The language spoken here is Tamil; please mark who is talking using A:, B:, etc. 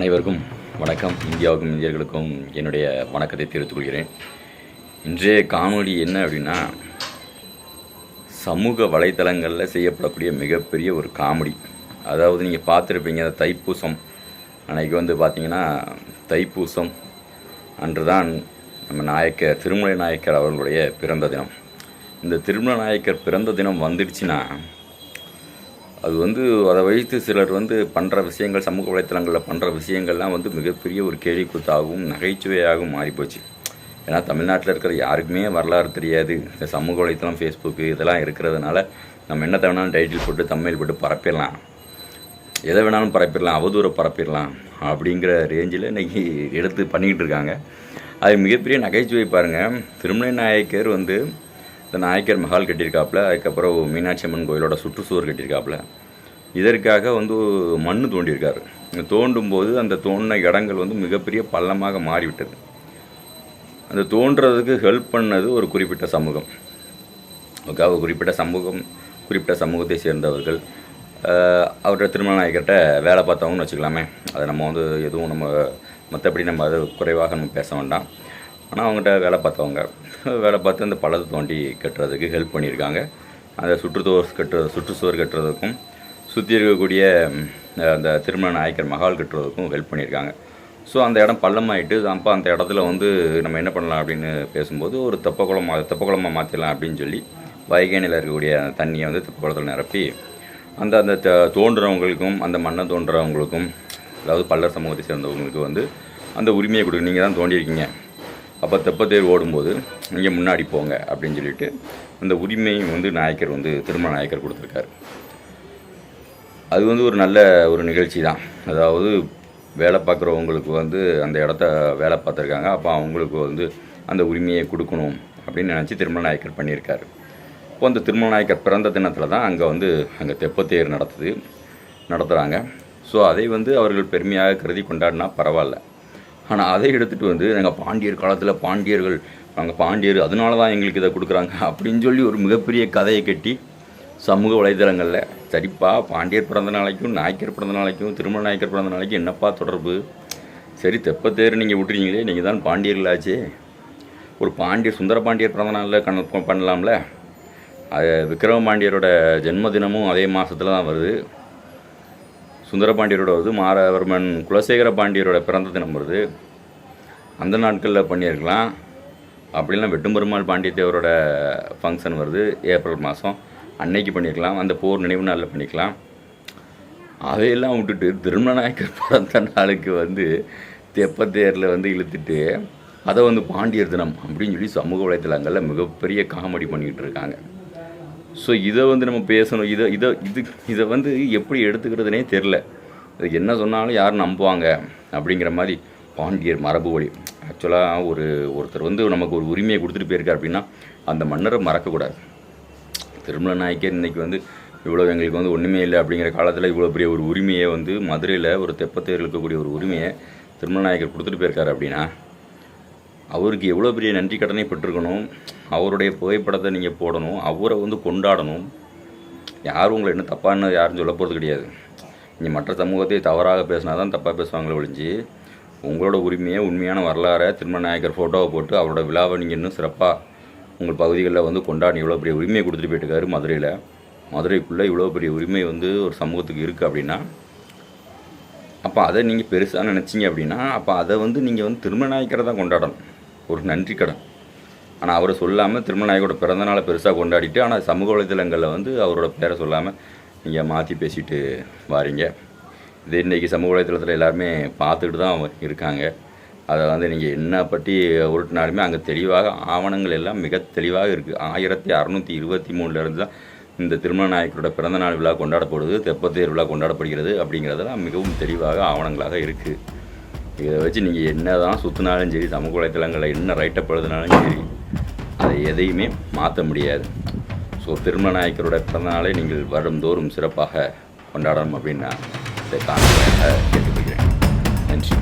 A: அனைவருக்கும் வணக்கம். இந்தியாவுக்கும் இந்தியர்களுக்கும் என்னுடைய வணக்கத்தை தெரிவித்துக் கொள்கிறேன். இன்றைய காணொலி என்ன அப்படின்னா சமூக வலைத்தளங்களில் செய்யப்படக்கூடிய மிகப்பெரிய ஒரு காமெடி. அதாவது நீங்கள் பார்த்துருப்பீங்க அந்த தைப்பூசம். அன்னைக்கு வந்து பார்த்தீங்கன்னா தைப்பூசம் அன்று தான் நம்ம நாயக்கர் திருமலை நாயக்கர் அவர்களுடைய பிறந்த தினம். இந்த திருமலை நாயக்கர் பிறந்த தினம் வந்துடுச்சுன்னா அது வந்து அதை வைத்து சிலர் வந்து பண்ணுற விஷயங்கள் சமூக வலைத்தளங்களில் பண்ணுற விஷயங்கள்லாம் வந்து மிகப்பெரிய ஒரு கேலிக்கூத்தாகவும் நகைச்சுவையாகவும் மாறிப்போச்சு. ஏன்னா தமிழ்நாட்டில் இருக்கிற யாருக்குமே வரலாறு தெரியாது. இந்த சமூக வலைத்தளம் ஃபேஸ்புக்கு இதெல்லாம் இருக்கிறதுனால நம்ம என்ன வேணாலும் டைட்டில் போட்டு தமிழ் போட்டு பரப்பிடலாம். எதை வேணாலும் பரப்பிடலாம் அவதூறை பரப்பிடலாம் அப்படிங்கிற ரேஞ்சில் இன்றைக்கி எடுத்து பண்ணிக்கிட்டு இருக்காங்க. அது மிகப்பெரிய நகைச்சுவை பாருங்கள் திருமலை நாயக்கர் வந்து இந்த நாயக்கர் மஹால் கட்டியிருக்காப்புல அதுக்கப்புறம் மீனாட்சி அம்மன் கோயிலோட சுற்றுச்சுவர் கட்டியிருக்காப்புல. இதற்காக வந்து மண் தோண்டியிருக்காரு. தோண்டும் போது அந்த தோண்டின இடங்கள் வந்து மிகப்பெரிய பள்ளமாக மாறிவிட்டது. அந்த தோன்றதுக்கு ஹெல்ப் பண்ணது ஒரு குறிப்பிட்ட சமூகம். ஓகே அவர் குறிப்பிட்ட சமூகம் குறிப்பிட்ட சமூகத்தை சேர்ந்தவர்கள். அவர்கிட்ட திருமண நாயக்கர்கிட்ட வேலை பார்த்தவங்கன்னு வச்சுக்கலாமே. அதை நம்ம வந்து எதுவும் நம்ம மற்றபடி நம்ம அதை குறைவாக நம்ம பேச வேண்டாம். ஆனால் அவங்ககிட்ட வேலை பார்த்தவங்க. வேலை பார்த்து அந்த பள்ளத்தை தோண்டி கட்டுறதுக்கு ஹெல்ப் பண்ணியிருக்காங்க. அந்த சுற்றுச்சுவர் கட்டுற சுற்றுச்சுவர் கட்டுறதுக்கும் சுற்றி இருக்கக்கூடிய அந்த திருமண நாயக்கர் மகால் கட்டுறதுக்கும் ஹெல்ப் பண்ணியிருக்காங்க. ஸோ அந்த இடம் பள்ளமாயிட்டு அப்போ அந்த இடத்துல வந்து நம்ம என்ன பண்ணலாம் அப்படின்னு பேசும்போது ஒரு தெப்ப குளம் தெப்ப குளமாக மாற்றிடலாம் அப்படின்னு சொல்லி வைகேணியில் இருக்கக்கூடிய அந்த தண்ணியை வந்து தெப்ப குளத்தில் நிரப்பி அந்த அந்த த- அந்த மண்ணை தோன்றுறவங்களுக்கும் அதாவது பல்லர் சமூகத்தை சேர்ந்தவங்களுக்கு வந்து அந்த உரிமையை கொடுக்கு நீங்கள் தான் தோண்டியிருக்கீங்க. அப்போ தெப்பத்தேர் ஓடும்போது நீங்கள் முன்னாடி போங்க அப்படின்னு சொல்லிட்டு அந்த உரிமையும் வந்து நாயக்கர் வந்து திருமண நாயக்கர் கொடுத்துருக்காரு. அது வந்து ஒரு நல்ல ஒரு நிகழ்ச்சி தான். அதாவது வேலை பார்க்குறவங்களுக்கு வந்து அந்த இடத்த வேலை பார்த்துருக்காங்க. அப்போ அவங்களுக்கு வந்து அந்த உரிமையை கொடுக்கணும் அப்படின்னு நினச்சி திருமண நாயக்கர் பண்ணியிருக்காரு. இப்போ அந்த திருமண நாயக்கர் பிறந்த தினத்தில் தான் அங்கே வந்து அங்கே தெப்பத்தேர் நடத்துது நடத்துகிறாங்க ஸோ அதை வந்து அவர்கள் பெருமையாக கருதி கொண்டாடினா பரவாயில்ல. ஆனால் அதை எடுத்துகிட்டு வந்து நாங்கள் பாண்டியர் காலத்தில் பாண்டியர்கள் நாங்கள் பாண்டியர் அதனால தான் எங்களுக்கு இதை கொடுக்குறாங்க அப்படின்னு சொல்லி ஒரு மிகப்பெரிய கதையை கட்டி சமூக வலைதளங்களில் சரிப்பா பாண்டியர் பிறந்த நாளைக்கும் நாயக்கர் பிறந்த நாளைக்கும் திருமண நாயக்கர் பிறந்த நாளைக்கும் என்னப்பா தொடர்பு? சரி தெப்பத்தேர் நீங்கள் விட்டுறீங்களே நீங்கள் தான் பாண்டியர்களாச்சே ஒரு பாண்டியர் சுந்தர பாண்டியர் பிறந்த நாளில் கண பண்ணலாம்ல? அது விக்ரம பாண்டியரோட ஜென்மதினமும் அதே மாதத்தில் தான் வருது. சுந்தர பாண்டியரோட வருது மாரவர்மன் குலசேகர பாண்டியரோட பிறந்த தினம் வருது. அந்த நாட்களில் பண்ணியிருக்கலாம். அப்படிலாம் வெட்டும்பெருமாள் பாண்டியத்தேவரோட ஃபங்க்ஷன் வருது ஏப்ரல் மாதம் அன்னைக்கு பண்ணியிருக்கலாம். அந்த போர் நினைவு நாளில் பண்ணிக்கலாம். அதையெல்லாம் விட்டுட்டு திருமணநாயக்கர் பிறந்த நாளுக்கு வந்து தெப்பத்தேரில் வந்து இழுத்துட்டு அதை வந்து பாண்டியர் தினம் அப்படின்னு சொல்லி சமூக வலைத்தளங்களில் மிகப்பெரிய காமெடி பண்ணிக்கிட்டு இருக்காங்க. ஸோ இதை வந்து நம்ம பேசணும். இதை இதை இது இதை வந்து எப்படி எடுத்துக்கிறதுனே தெரில இது என்ன சொன்னாலும் யார் நம்புவாங்க அப்படிங்கிற மாதிரி பாண்டியர் மரபு வழி. ஆக்சுவலாக ஒரு ஒருத்தர் வந்து நமக்கு ஒரு உரிமையை கொடுத்துட்டு போயிருக்கார் அப்படின்னா அந்த மன்னரை மறக்கக்கூடாது. திருமல நாயக்கர் இன்னைக்கு வந்து இவ்வளோ எங்களுக்கு வந்து ஒன்றுமே இல்லை அப்படிங்கிற காலத்தில் இவ்வளோ பெரிய ஒரு உரிமையை வந்து மதுரையில் ஒரு தெப்பத்தேர் இருக்கக்கூடிய ஒரு உரிமையை திருமல நாயக்கர் கொடுத்துட்டு போயிருக்காரு அப்படின்னா அவருக்கு எவ்வளோ பெரிய நன்றி கடனை பெற்றிருக்கணும்? அவருடைய புகைப்படத்தை நீங்கள் போடணும் அவரை வந்து கொண்டாடணும். யாரும் உங்களை என்ன தப்பான்னு யாரும் சொல்ல போகிறது கிடையாது. நீங்கள் மற்ற சமூகத்தை தவறாக பேசினா தான் தப்பாக பேசுவாங்களே ஒழிஞ்சு உங்களோட உரிமையை உண்மையான வரலாறை திருமண நாயக்கர் ஃபோட்டோவை போட்டு அவரோட விழாவை நீங்கள் இன்னும் சிறப்பாக உங்கள் பகுதிகளில் வந்து கொண்டாடி இவ்வளோ பெரிய உரிமையை கொடுத்துட்டு போயிட்டுருக்காரு மதுரையில். மதுரைக்குள்ளே இவ்வளோ பெரிய உரிமை வந்து ஒரு சமூகத்துக்கு இருக்குது அப்படின்னா அப்போ அதை நீங்கள் பெருசாக நினச்சிங்க அப்படின்னா அப்போ அதை வந்து நீங்கள் வந்து திருமண நாயக்கரை தான் கொண்டாடணும். ஒரு நன்றி கடன். ஆனால் அவரை சொல்லாமல் திருமண நாயக்கரோட பிறந்த நாளை பெருசாக கொண்டாடிட்டு ஆனால் சமூக வலைதளங்களில் வந்து அவரோட பேரை சொல்லாமல் நீங்கள் மாற்றி பேசிட்டு வாரீங்க. இது இன்றைக்கி சமூக வலைதளத்தில் எல்லாருமே பார்த்துக்கிட்டு தான் இருக்காங்க. அதை வந்து நீங்கள் என்ன பற்றி உருட்டினாலுமே அங்கே தெளிவாக ஆவணங்கள் எல்லாம் மிக தெளிவாக இருக்குது ஆயிரத்தி அறநூற்றி இருபத்தி மூணுலேருந்து தான் இந்த திருமண நாயக்கரோட பிறந்தநாள் விழா கொண்டாடப்படுது தெப்பத்தேர் விழா கொண்டாடப்படுகிறது அப்படிங்கிறதெல்லாம் மிகவும் தெளிவாக ஆவணங்களாக இருக்குது இதை வச்சு நீங்கள் என்ன தான் சுற்றினாலும் சரி சமூக வலைத்தளங்களில் என்ன ரைட்டப் எழுதினாலும் சரி அதை எதையுமே மாற்ற முடியாது. ஸோ திருமண நாயக்கரோட பிறந்தநாளை நீங்கள் வருடந்தோறும் சிறப்பாக கொண்டாடணும் அப்படின்னு நான் இதை காணொலியாக கேட்டுக்கொள்கிறேன். நன்றி.